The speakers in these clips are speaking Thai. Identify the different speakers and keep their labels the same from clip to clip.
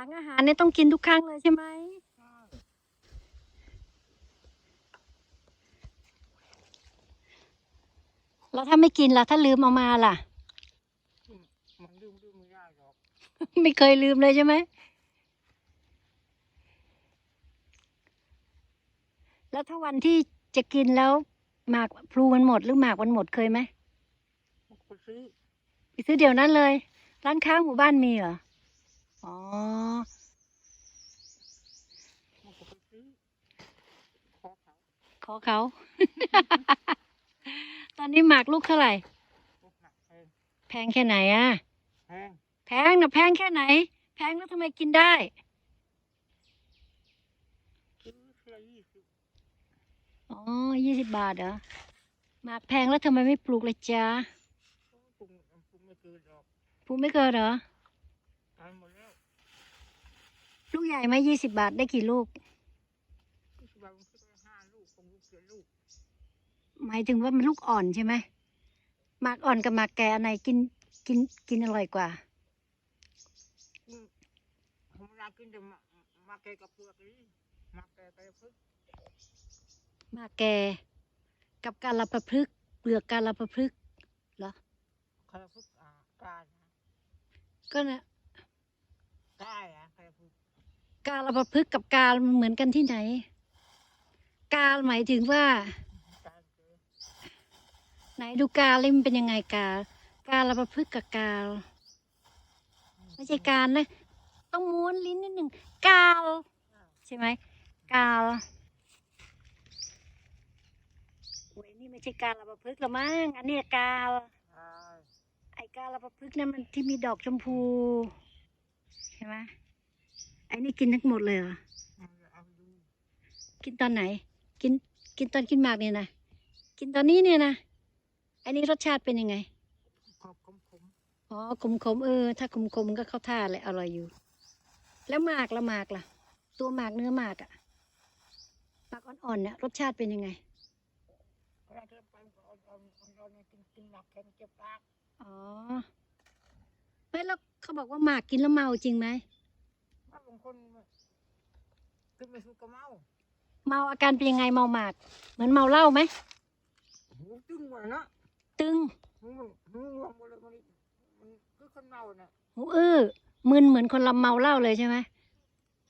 Speaker 1: หลังอาหารเนี่ยต้องกินทุกครั้งเลยใช่ไหม
Speaker 2: ใช่
Speaker 1: แล้วถ้าไม่กินล่ะ ถ้าลืมเอามาล่ะ
Speaker 2: มันลืมลืมไม่ได้หรอก
Speaker 1: ไม่เคยลืมเลยใช่ไหม แล้วถ้าวันที่จะกินแล้วหมากพลูมันหมดหรือหมากมันหมดเคยไหม
Speaker 2: มันก็ไปซื้อ
Speaker 1: ไปซื้อเดี๋ยวนั้นเลย ร้านค้าหมู่บ้านมีเหรอ อ๋อ
Speaker 2: มันก็ไปซื้อขอเขา
Speaker 1: ขอเขา ตอนนี้หมากลูกเท่าไหร่
Speaker 2: พวกหนักแพง
Speaker 1: แพงแค่ไหนอะ
Speaker 2: แพง
Speaker 1: แพงนะแพงแค่ไหน แพงแล้วทำไมกินได้
Speaker 2: ซื้อเท่าไหร่ยี่สิบ
Speaker 1: อ๋อยี่สิบบาทเหรอ หมากแพงแล้วทำไมไม่ปลูกเลยจ้า
Speaker 2: ปรุงปรุงไม่เกินหรอก
Speaker 1: ปลูกไม่เกินเหรอ
Speaker 2: ตายหมดแล้ว
Speaker 1: ลูกใหญ่ไหมยี่สิบาทได้กี่ลูก
Speaker 2: ยี่สิบบาทมันซื้อไปห้าลูกคงลูกเจ็ดลูก
Speaker 1: หมายถึงว่ามันลูกอ่อนใช่ไหมหมากอ่อนกับหมากแก่อันไหนกินกินกินอร่อยกว่า
Speaker 2: อืมธรรมดากินแต่มามาแกกับเปลือกนี่มาแกไปพึ่ง
Speaker 1: หมากแก่กับกาลประพฤกษ์เปลือกกาลประพฤกษ์เหรอ
Speaker 2: ใครพึ่งอ่ากานะ
Speaker 1: ก็นะ
Speaker 2: กาอะใครพึ่ง
Speaker 1: กาลประพฤกษ์กับกาลมันเหมือนกันที่ไหน กาลหมายถึงว่า
Speaker 2: กาเจอ
Speaker 1: ไหนดูกาลเลยมันเป็นยังไงกาลกาลประพฤกษ์กับกาลไม่ใช่กาลนะ ต้องม้วนลิ้นนิดหนึ่งกาลใช่ไหมกาลโอ้ยนี่ไม่ใช่กาลประพฤกษ์หรอมั้งอันเนี้ยกาล
Speaker 2: ใช่
Speaker 1: ไอ้กาลประพฤกษ์นั่นมันที่มีดอกชมพูใช่ไหม ไอ้นี่กินทั้งหมดเลยเหรอ
Speaker 2: เอาเอาดู
Speaker 1: กินตอนไหน กิน กินตอนกินหมากเนี่ยนะ กินตอนนี้เนี่ยนะ ไอ้นี่รสชาติเป็นยังไง
Speaker 2: ขอบขมขม
Speaker 1: อ๋อขมขมๆเออ ถ้าขมขมๆก็เข้าท่าเลยอร่อยอยู่ แล้วหมากละหมากล่ะ ตัวหมากเนื้อหมากอะหมากอ่อนๆเนี่ยรสชาติเป็นยังไง
Speaker 2: เวลาเดินไปมันก็เอาเอาเอาเอาเนี่ยกินกินหนักแข็งเจ็บปาก
Speaker 1: อ๋อไม่แล้วเขาบอกว่าหมากกินแล้วเมาจริงไหม
Speaker 2: ถ้าบาง คนกินไม่สุกก็เมา
Speaker 1: เมาอาการเป็นยังไงเมาหมาก เหมือนเมาเหล้าไหม
Speaker 2: หูตึงหมดนะ
Speaker 1: ตึง
Speaker 2: หูมันหูรวมหมดเลยมันมันคือคนเมาน่ะ
Speaker 1: หูอื้อมึนเหมือนคนเราเมาเหล้าเลยใช่ไหม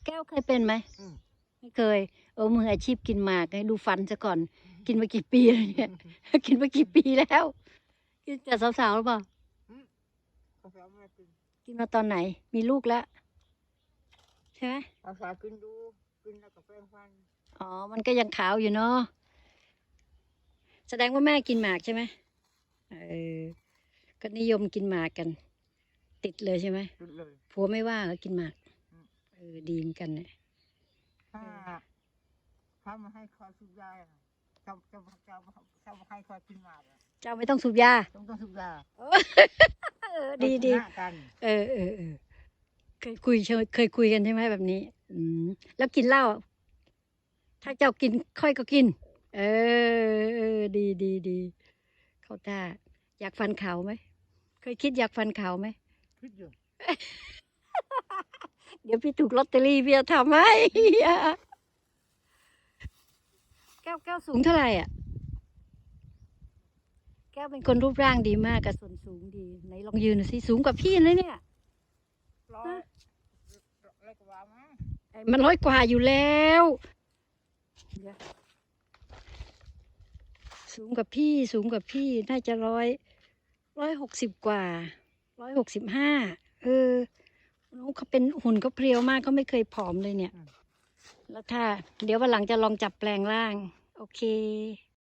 Speaker 1: แก้วเคยเป็นไหม
Speaker 2: อืม
Speaker 1: ไม่เคยเออมืออาชีพกินหมากให้ดูฟันซะก่อน กินมากี่ปีแล้วเนี่ยกินมากี่ปีแล้วกินแต่สาวๆหรือเปล่า
Speaker 2: ภาษาไม่กิน
Speaker 1: กินมาตอนไหน มีลูกแล้ว ใช่ไหม
Speaker 2: ภาษากินดู กินแล้วก็แปรงฟัน
Speaker 1: อ๋อ มันก็ยังขาวอยู่เนาะ แสดงว่าแม่กินหมากใช่ไหมเออ ก็นิยมกินหมากกัน ติดเลยใช่ไหม
Speaker 2: กินเลย
Speaker 1: ผัวไม่ว่าเหรอกินหมาก
Speaker 2: อืม
Speaker 1: เออ ดีเหมือนกันเนี่ย
Speaker 2: ถ้าถ้ามาให้คอยสุกยาอะจะจะจะจะมาให้คอยกินหมากอะ
Speaker 1: เจ้าไม่ต้องสูบยา
Speaker 2: ต้องต้องสุกยา
Speaker 1: เออ ดีดี
Speaker 2: ต้องชนะกัน
Speaker 1: เออเออเออ เคยคุยเชเคยคุยกันใช่ไหมแบบนี้ อืมแล้วกินเหล้าถ้าเจ้ากินค่อยก็กิน เออเออดีดีดีเข้าท่าอยากฟันเขาไหมเคยคิดอยากฟันเขาไหม
Speaker 2: คิดอยู่
Speaker 1: เดี๋ยวพี่ถูกลอตเตอรี่พี่จะทำให้แก้วแก้วสูงเท่าไหร่อะ แก้วเป็นคนรูปร่างดีมากกับส่วนสูงดีไหนลองยืนหน่อยสิสูงกว่าพี่เลยเนี่ย
Speaker 2: ร้อยร้อยกว่า มั
Speaker 1: นร้อยกว่าอยู่แล้ว สูงกว่าพี่สูงกว่าพี่น่าจะร้อยร้อยหกสิบกว่าร้อยหกสิบห้าเออน้องเขาเป็นหุ่นเขาเพรียวมากเขาไม่เคยผอมเลยเนี่ย แล้วถ้า เดี๋ยววันหลังจะลองจับแปลงร่าง โอเค